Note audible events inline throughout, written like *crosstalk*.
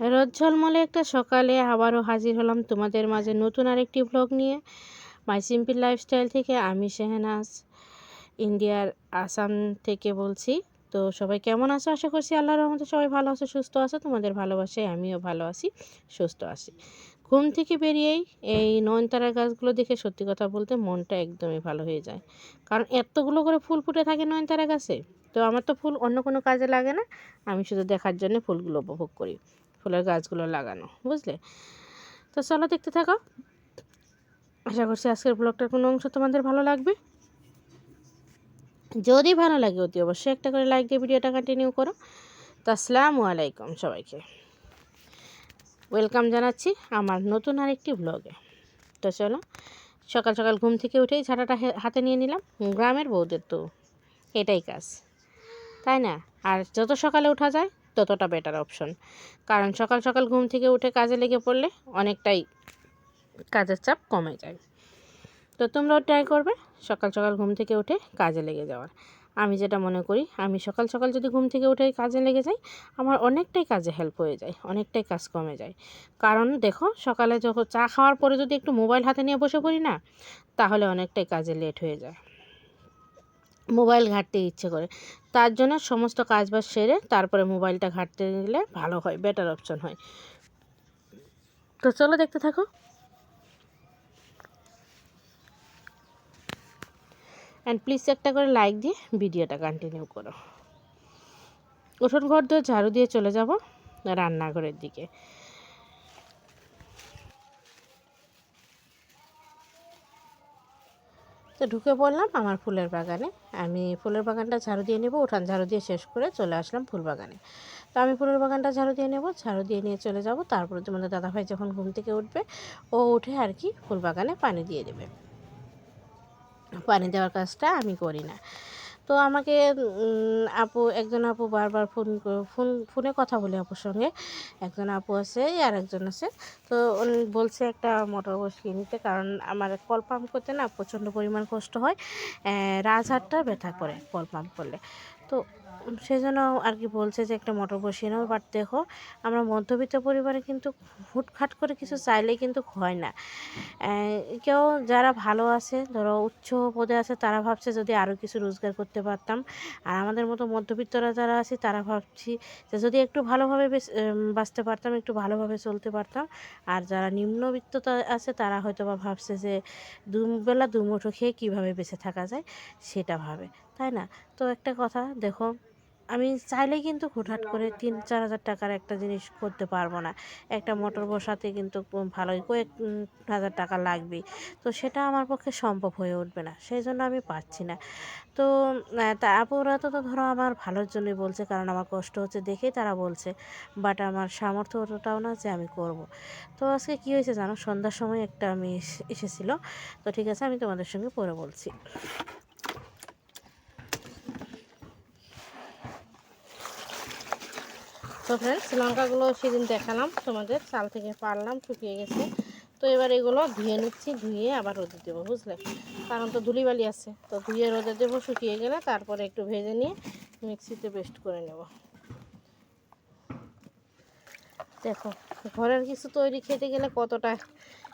রোদ ঝলমলে একটা সকালে আবারও হাজির হলাম তোমাদের মাঝে নতুন আরেকটি ব্লগ নিয়ে। মাই সিম্পল লাইফস্টাইল থেকে আমি শেহনাজ, ইন্ডিয়ার আসাম থেকে বলছি। তো সবাই কেমন আছো? আশা করছি আল্লাহর রহমতে সবাই ভালো আছো, সুস্থ আছো। তোমাদের ভালোবাসায় আমিও ভালো আছি, সুস্থ আছি। ঘুম থেকে বেরিয়েই এই নয়নতারা গাছগুলো দেখে সত্যি কথা বলতে মনটা একদমই ভালো হয়ে যায়। কারণ এতগুলো করে ফুল ফুটে থাকে নয়নতারা গাছে, তো আমার তো ফুল অন্য কোনো কাজে লাগে না। আমি শুধু দেখার জন্য ফুলগুলো উপভোগ করি। ফুলের গাছগুলো লাগানো, বুঝলে? তো চলো দেখতে থাকো। আশা করছি আজকের ব্লগটার কোনো অংশ তোমাদের ভালো লাগবে। যদি ভালো লাগে অতি অবশ্যই একটা করে লাইক দিয়ে ভিডিওটা কন্টিনিউ করো। তো আসসালামু আলাইকুম সবাইকে। ওয়েলকাম জানাচ্ছি আমার নতুন আরেকটি ব্লগে তো চলো, সকাল সকাল ঘুম থেকে উঠেই ঝাঁটাটা হাতে নিয়ে নিলাম। গ্রামের বউদের তো এটাই কাজ। তাই না? আর যত সকালে ওঠা যায় ততটা বেটার অপশন কারণ সকাল সকাল ঘুম থেকে উঠে কাজে লেগে পড়লে অনেকটাই কাজের চাপ কমে যায়। তো তোমরাও ট্রাই করবে সকাল সকাল ঘুম থেকে উঠে কাজে লেগে যাওয়ার। আমি যেটা মনে করি, আমি সকাল সকাল যদি ঘুম থেকে উঠে কাজে লেগে যাই, আমার অনেকটাই কাজে হেল্প হয়ে যায়, অনেকটাই কাজ কমে যায়। কারণ দেখো, সকালে যখন চা খাওয়ার পরে যদি একটু মোবাইল হাতে নিয়ে বসে পড়ি না, তাহলে অনেকটাই কাজে লেট হয়ে যায়। মোবাইল ঘাঁটতে ইচ্ছে করে। তার জন্য সমস্ত কাজবাজ সেরে তারপরে মোবাইলটা ঘাঁটতে গেলে ভালো হয় বেটার অপশন হয়। তো চলো দেখতে থাকো। অ্যান্ড প্লিজ একটা করে লাইক দিয়ে ভিডিওটা কন্টিনিউ করো। উঠোন ঘর দিয়ে ঝাড়ু দিয়ে চলে যাব রান্নাঘরের দিকে। তো ঢুকে পড়লাম আমার ফুলের বাগানে। আমি ফুলের বাগানটা ঝাড়ু দিয়ে নেব, উঠান ঝাড়ু দিয়ে শেষ করে চলে আসলাম ফুল বাগানে। তো আমি ফুলের বাগানটা ঝাড়ু দিয়ে নেব, ঝাড়ু দিয়ে নিয়ে চলে যাব। তারপর তোমাদের দাদাভাই যখন ঘুম থেকে উঠবে, ও উঠে আর কি ফুল বাগানে পানি দিয়ে দেবে। পানি দেওয়ার কাজটা আমি করি না। তো আমাকে আপু, একজন আপু বারবার ফোন ফোন, ফোনে কথা বলে আপুর সঙ্গে। একজন আপু আছে আর একজন আছে। তো বলছে একটা মোটর বস কিনতে কারণ আমার কল পাম্প করতে না প্রচণ্ড পরিমাণ কষ্ট হয়। রাজহাটটা ব্যথা করে কল পাম্প করলে। তো সেই জন্য আর কি বলছে যে একটা মোটর বসিয়ে নাও, বাট দেখো, আমরা মধ্যবিত্ত পরিবারে কিন্তু হুটখাট করে কিছু চাইলে কিন্তু হয় না। কেউ যারা ভালো আছে, ধরো উচ্চ পদে আছে, তারা ভাবছে যদি আরও কিছু রোজগার করতে পারতাম। আর আমাদের মতো মধ্যবিত্তরা যারা আছে, তারা ভাবছি যে যদি একটু ভালোভাবে বাঁচতে পারতাম, একটু ভালোভাবে চলতে পারতাম। আর যারা নিম্নবিত্ততা আছে, তারা হয়তো বা ভাবছে যে দুবেলা দুমুঠো খেয়ে কীভাবে বেঁচে থাকা যায়, সেটা ভাবে। তাই না? তো একটা কথা দেখো আমি চাইলেই কিন্তু হুটহাট করে তিন চার হাজার টাকার একটা জিনিস করতে পারব না। একটা মোটর বসাতে কিন্তু ভালোই কয়েক হাজার টাকা লাগবেই তো সেটা আমার পক্ষে সম্ভব হয়ে উঠবে না সেই জন্য আমি পারছি না। তো আহ, তা তো ধরো আমার ভালোর জন্যই বলছে কারণ আমার কষ্ট হচ্ছে দেখেই তারা বলছে। বাট আমার সামর্থ্য অতটাও না যে আমি করব। তো আজকে কী হয়েছে জানো? সন্ধ্যার সময় একটা আমি এস- এসেছিল। তো ঠিক আছে আমি তোমাদের সঙ্গে পরে বলছি। তো ফ্রেন্ডস লঙ্কাগুলো সেদিন দেখালাম তোমাদের, চাল থেকে পারলাম, শুকিয়ে গেছে। তো এবার এগুলো ধুয়ে নিচ্ছি, ধুয়ে আবার রোদে দেবো, বুঝলে? কারণ তো ধুলিবালি আছে, তো ধুয়ে রোদে দেবো, শুকিয়ে গেলে তারপরে একটু ভেজে নিয়ে মিক্সিতে পেস্ট করে নেব। দেখো, ঘরের কিছু তৈরি খেতে গেলে কতটা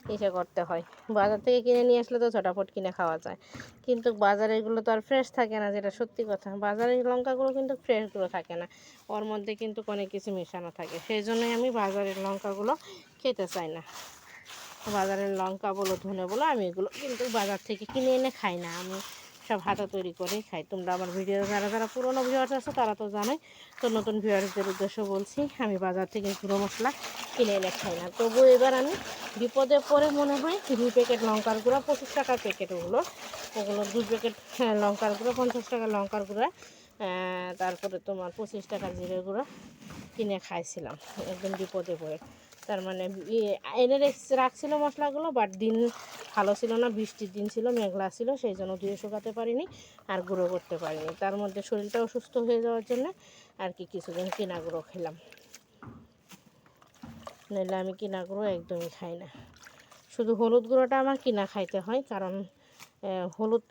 ইসে করতে হয়। বাজার থেকে কিনে নিয়ে আসলে তো ঝটাফট কিনে খাওয়া যায়। কিন্তু বাজারেরগুলো তো আর ফ্রেশ থাকে না, যেটা সত্যি কথা। বাজারের লঙ্কাগুলো কিন্তু ফ্রেশগুলো থাকে না। ওর মধ্যে কিন্তু অনেক কিছু মেশানো থাকে। সেই জন্যই আমি বাজারের লঙ্কাগুলো খেতে চাই না। বাজারের লঙ্কা বলো, ধনে বলো, আমি এগুলো কিন্তু বাজার থেকে কিনে এনে খাই না। আমি সব হাতে তৈরি করেই খাই। তোমরা আমার ভিডিও যারা যারা পুরোনো ভিউয়ার্স আছে, তারা তো জানোই। তো নতুন ভিউয়ার্সদের উদ্দেশ্য বলছি, আমি বাজার থেকে গুঁড়ো মশলা কিনে এনে খাই না। তবু এবার আমি বিপদে পরে মনে হয় দুই প্যাকেট লঙ্কার গুঁড়া, পঁচিশ টাকার প্যাকেট ওগুলো। ওগুলো দুই প্যাকেট লঙ্কার গুঁড়া, পঞ্চাশ টাকার লঙ্কার গুঁড়া তারপরে তোমার পঁচিশ টাকার জিরে গুঁড়া কিনে খাইছিলাম, একদম বিপদে পড়ে। তার মানে ইয়ে এনে রেখ- রাখছিল মশলাগুলো বাট দিন ভালো ছিল না, বৃষ্টির দিন ছিল, মেঘলা ছিল, সেই জন্য ধুয়ে শুকাতে পারিনি আর গুঁড়ো করতে পারিনি। তার মধ্যে শরীরটা অসুস্থ হয়ে যাওয়ার জন্য আর কি কিছুদিন কিনা গুঁড়ো খেলাম। নইলে আমি কিনা গুঁড়ো একদমই খাই না। শুধু হলুদ গুঁড়োটা আমার কিনা খাইতে হয়, কারণ হলুদ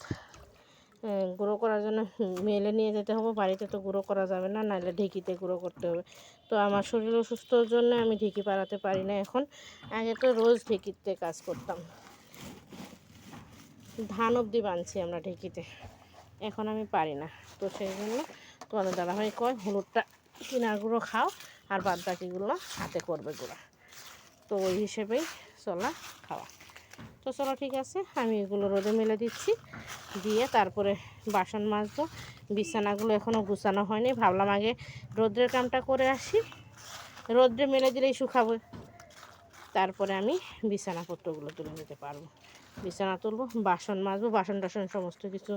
গুঁড়ো করার জন্য মেলে নিয়ে যেতে হবে, বাড়িতে তো গুঁড়ো করা যাবে না, নাহলে ঢেকিতে গুঁড়ো করতে হবে। তো আমার শরীর অসুস্থর জন্য আমি ঢেকি পাড়াতে পারি না এখন। আগে তো রোজ ঢেঁকিতে কাজ করতাম। ধান অবধি বানছি আমরা ঢেঁকিতে। এখন আমি পারি না। তো সেই জন্য তোমাদের দাদাভাই কয়, হলুদটা কিনার গুঁড়ো খাও আর বাদ বাকিগুলো হাতে করবে গুঁড়া। তো ওই হিসেবেই চলা খাওয়া। তো চলো ঠিক আছে, আমি এগুলো রোদে মেলে দিচ্ছি। দিয়ে তারপরে বাসন মাজবো। বিছানাগুলো এখনও গুছানো হয়নি, ভাবলাম আগে রোদ্রের কামটা করে আসি। রোদ্রে মেলে দিলেই শুকাবো। তারপরে আমি বিছানাপত্রগুলো তুলে নিতে পারব। বিছানা তুলবো, বাসন মাজবো বাসন টাসন সমস্ত কিছু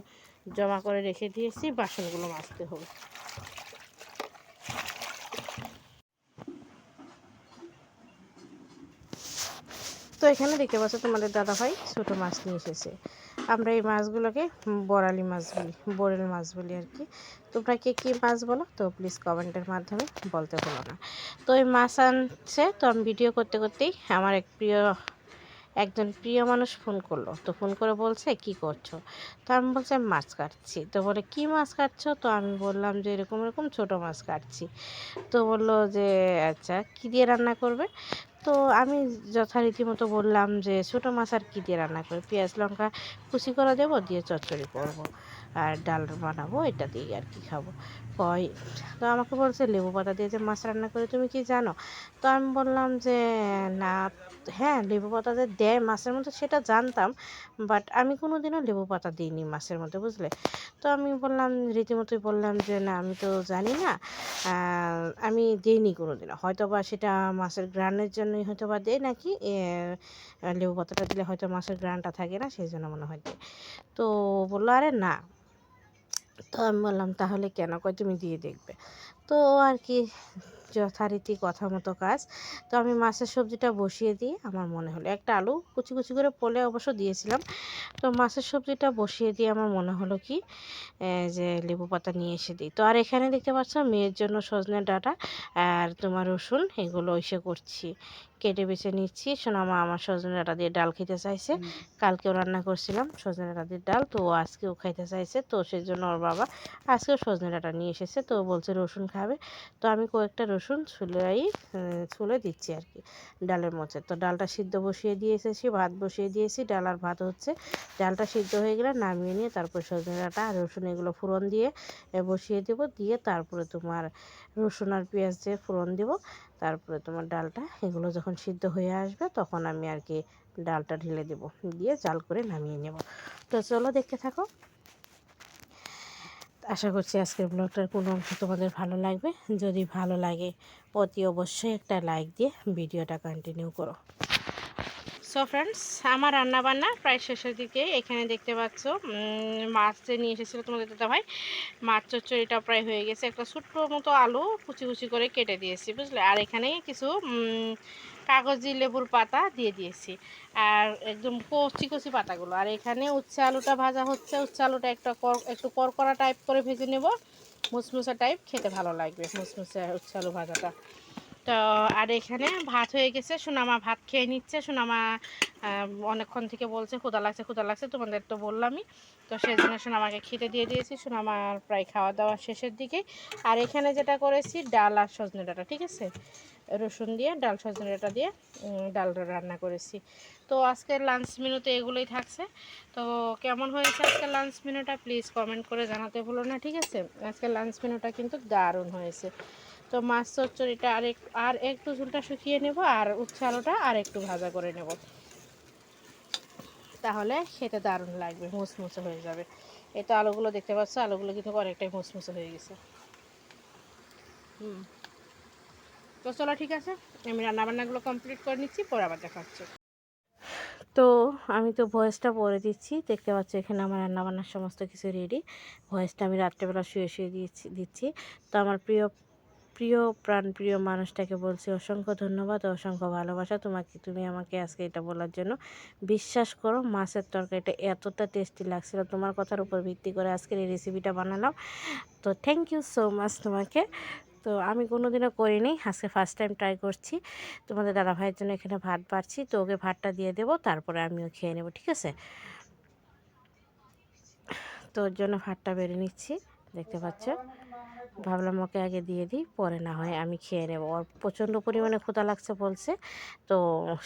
জমা করে রেখে দিয়েছি, বাসনগুলো মাজতে হবে। তো এখানে দেখতে পাচ্ছ তোমাদের দাদা ভাই ছোটো মাছ নিয়ে এসেছে। আমরা এই মাছগুলোকে বরালি মাছ বলি বরেল মাছ বলি আর কি। তোমরা কে কী মাছ বলো তো প্লিজ কমেন্টের মাধ্যমে বলতে ভুলো না। তো এই মাছ আনছে, তো আমি ভিডিও করতে করতেই আমার এক প্রিয়, একজন প্রিয় মানুষ ফোন করল। তো ফোন করে বলছে, কি করছ? তো আমি বলছি, আমি মাছ কাটছি। তো বলে, কি মাছ কাটছো? তো আমি বললাম যে, এরকম এরকম ছোটো মাছ কাটছি। তো বলল যে আচ্ছা কী দিয়ে রান্না করবে? তো আমি যথারীতি মতো বললাম যে ছোটো মাছ আর কী দিয়ে রান্না করবে? পেঁয়াজ, লঙ্কা কুচি করে দেবো, দিয়ে চচ্চড়ি করব। আর ডাল বানাবো, এটা দিয়েই আর কি খাব। কয়, তো আমাকে বলছে, লেবু পাতা দিয়ে যে মাছ রান্না করে, তুমি কি জানো? তো আমি বললাম যে, না হ্যাঁ লেবু পাতা যে দেয় মাছের মধ্যে সেটা জানতাম বাট আমি কোনো দিনও লেবু পাতা দিইনি মাছের মধ্যে, বুঝলে? তো আমি বললাম, রীতিমতোই বললাম যে, না, আমি তো জানি না আমি দিইনি কোনো দিনও হয়তো বা সেটা মাছের গ্রানের জন্যই হয়তো বা দেয় নাকি লেবু পাতাটা দিলে হয়তো মাছের গ্রানটা থাকে না, সেই জন্য মনে হয় দেয়। তো বলল, আরে না তো আমি বললাম, তাহলে কেন? কয় তুমি দিয়ে দেখবে। তো আর কি যথারীতি কথা মতো কাজ। তো আমি মাছের সবজিটা বসিয়ে দিয়ে আমার মনে হলো। একটা আলু কুচি কুচি করে পোলে অবশ্য দিয়েছিলাম। তো মাছের সবজিটা বসিয়ে দিয়ে আমার মনে হলো কি যে লেবু পাতা নিয়ে এসে দিই। তো আর এখানে দেখতে পাচ্ছ, মেয়ের জন্য সজনে ডাঁটা আর তোমার রসুন, এগুলো ইসে করছি। কেটে বেছে নিচ্ছি। সোনামা আমার সজনে ডাঁটা দিয়ে ডাল খেতে চাইছে। কালকেও রান্না করছিলাম সজনে ডাঁটা দিয়ে ডাল তো ও আজকেও খাইতে চাইছে তো সেই জন্য ওর বাবা আজকেও সজনে ডাঁটা নিয়ে এসেছে তো বলছে রসুন খাবে। তো আমি কয়েকটা রসুন ছুলাই ছুলে দিচ্ছি আর কি ডালের মধ্যে। তো ডালটা সিদ্ধ বসিয়ে দিয়ে এসেছি ভাত বসিয়ে দিয়েছি ডাল আর ভাত হচ্ছে। ডালটা সিদ্ধ হয়ে গেলে নামিয়ে নিয়ে তারপর সজনে ডাঁটা আর রসুন এগুলো ফোড়ন দিয়ে বসিয়ে দেবো। দিয়ে তারপরে তোমার রসুন আর পেঁয়াজ দিয়ে ফোড়ন দেবো। তারপরে তোমার ডালটা এগুলো যখন সিদ্ধ হয়ে আসবে তখন আমি আর কি ডালটা ঢেলে দেবো। দিয়ে জাল করে নামিয়ে নেব। তো চলো দেখতে থাকো। আশা করছি আজকের ব্লগটার কোনো অংশ তোমাদের ভালো লাগবে। যদি ভালো লাগে, অতি অবশ্যই একটা লাইক দিয়ে ভিডিওটা কন্টিনিউ করো। সো ফ্রেন্ডস আমার রান্না বান্না প্রায় শেষের দিকে। এখানে দেখতে পাচ্ছ মাছ যে নিয়ে এসেছিল তোমাদের দাদা ভাই মাছ চচ্চড়িটা প্রায় হয়ে গেছে। একটা ছোট্ট মতো আলু কুচি কুচি করে কেটে দিয়েছি, বুঝলে? আর এখানে কিছু কাগজি লেবুর পাতা দিয়ে দিয়েছি। আর একদম কচি কচি পাতাগুলো। আর এখানে উচ্ছে আলুটা ভাজা হচ্ছে। উচ্ছে আলুটা একটা একটু করকরা টাইপ করে ভেজে নেব। মুসমুসা টাইপ খেতে ভালো লাগবে, মুসমুসা উচ্ছে আলু ভাজাটা। তো আর এখানে ভাত হয়ে গেছে। সোনামা ভাত খেয়ে নিচ্ছে। সোনামা অনেকক্ষণ থেকে বলছে ক্ষুদা লাগছে ক্ষুদা লাগছে। তোমাদের তো বললামই। তো সেই জন্য সোনামাকে খেতে দিয়ে দিয়েছি। সোনামার প্রায় খাওয়া দাওয়া শেষের দিকে। আর এখানে যেটা করেছি, ডাল আর সজনে ডাটা, ঠিক আছে? রসুন দিয়ে, ডাল, সজনে ডাটা দিয়ে ডালটা রান্না করেছি। তো আজকের লাঞ্চ মেনুতে এগুলোই থাকছে। তো কেমন হয়েছে আজকের লাঞ্চ মেনুটা প্লিজ কমেন্ট করে জানাতে ভুলো না, ঠিক আছে? আজকের লাঞ্চ মেনুটা কিন্তু দারুণ হয়েছে। তো মাছ চচ্চড়িটা আর এক আর একটু ঝুলটা শুকিয়ে নেব আর উচ্ছে আলুটা আর একটু ভাজা করে নেব। তাহলে খেতে দারুণ লাগবে মুচমুচে হয়ে যাবে। এই তো আলুগুলো দেখতে পাচ্ছ, আলুগুলো কিন্তু অনেকটাই মুচমুচে হয়ে গেছে। হুম। তো চলো ঠিক আছে, আমি রান্নাবান্নাগুলো কমপ্লিট করে নিচ্ছি, পরে আবার দেখা হচ্ছে। তো আমি তো ভয়েসটা পরে দিচ্ছি, দেখতে পাচ্ছ এখানে আমার রান্নাবান্নার সমস্ত কিছু রেডি। ভয়েসটা আমি রাত্রেবেলা শুয়ে শুয়ে দিয়েছি, দিচ্ছি। তো আমার প্রিয় প্রিয়, প্রাণপ্রিয় মানুষটাকে বলছি অসংখ্য ধন্যবাদ, অসংখ্য ভালোবাসা তোমাকে। তুমি আমাকে আজকে এটা বলার জন্য বিশ্বাস করো, মাছের তরকারিটা এতটা টেস্টি লাগছিল। তোমার কথার উপর ভিত্তি করে আজকের এই রেসিপিটা বানালাম। তো থ্যাংক ইউ সো মাচ তোমাকে। তো আমি কোনো দিনও করিনি, আজকে ফার্স্ট টাইম ট্রাই করছি। তোমাদের দাদা ভাইয়ের জন্য এখানে ভাত বাড়ছি, তো ওকে ভাতটা দিয়ে দেবো, তারপরে আমিও খেয়ে নেব, ঠিক আছে? তো ওর জন্য ভাতটা বেড়ে নিচ্ছি, দেখতে পাচ্ছ? ভাবলাম ওকে আগে দিয়ে দিই, পরে না হয় আমি খেয়ে নেব। ওর প্রচণ্ড পরিমাণে ক্ষুধা লাগছে বলছে, তো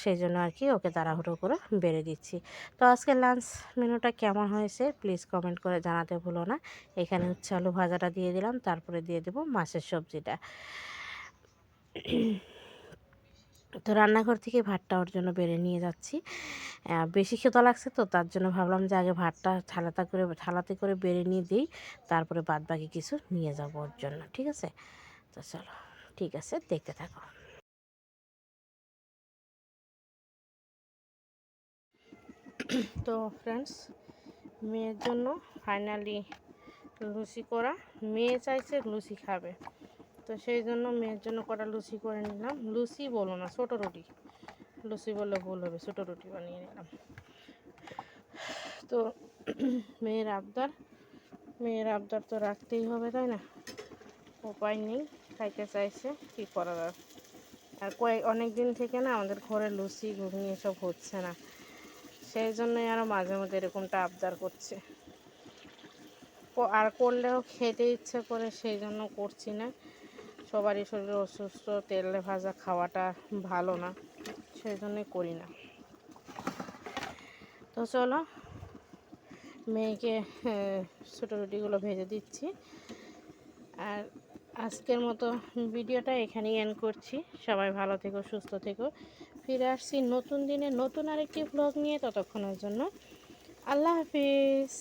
সেই জন্য আর কি ওকে তাড়াহুড়ো করে বেড়ে দিচ্ছি। তো আজকে লাঞ্চ মেনুটা কেমন হয়েছে প্লিজ কমেন্ট করে জানাতে ভুলো না। এখানে হচ্ছে আলু ভাজাটা দিয়ে দিলাম, তারপরে দিয়ে দেবো মাছের সবজিটা। তো রান্নাঘর থেকে ভাতটা ওর জন্য বেড়ে নিয়ে যাচ্ছি। বেশি খেতে লাগছে তো, তার জন্য ভাবলাম যে আগে ভাতটা থালাতে করে থালাতে করে বেড়ে নিয়ে দিই, তারপরে বাদ বাকি কিছু নিয়ে যাব ওর জন্য, ঠিক আছে? তো চলো, ঠিক আছে, দেখতে থাকো। *clears throat* তো ফ্রেন্ডস মেয়ের জন্য ফাইনালি লুচি করা, মেয়ে চাইছে লুচি খাবে। তো সেই জন্য মেয়ের জন্য কটা লুচি করে নিলাম। লুচি বলো না, ছোটো রুটি। লুচি বললে ভুল হবে, ছোটো রুটি বানিয়ে নিলাম। তো মেয়ের আবদার মেয়ের আবদার তো রাখতেই হবে, তাই না? উপায় নেই, খাইতে চাইছে, কী করার আর? আর কয়েক অনেক দিন থেকে না আমাদের ঘরে লুচি ঘুগনি এসব হচ্ছে না। সেই জন্যই আরও মাঝে মধ্যে এরকমটা আবদার করছে। আর করলেও খেতে ইচ্ছে করে, সেই জন্য করছি না। সবারই শরীরে অসুস্থ, তেলে ভাজা খাওয়াটা ভালো না। সেই জন্যই করি না। তো চলো, মেয়েকে ছোটো রুটিগুলো ভেজে দিচ্ছি। আর আজকের মতো ভিডিওটা এখানেই এন্ড করছি। সবাই ভালো থেকো, সুস্থ থেকো। ফিরে আসছি নতুন দিনে নতুন আরেকটি ব্লগ নিয়ে ততক্ষণের জন্য। আল্লাহ হাফিজ।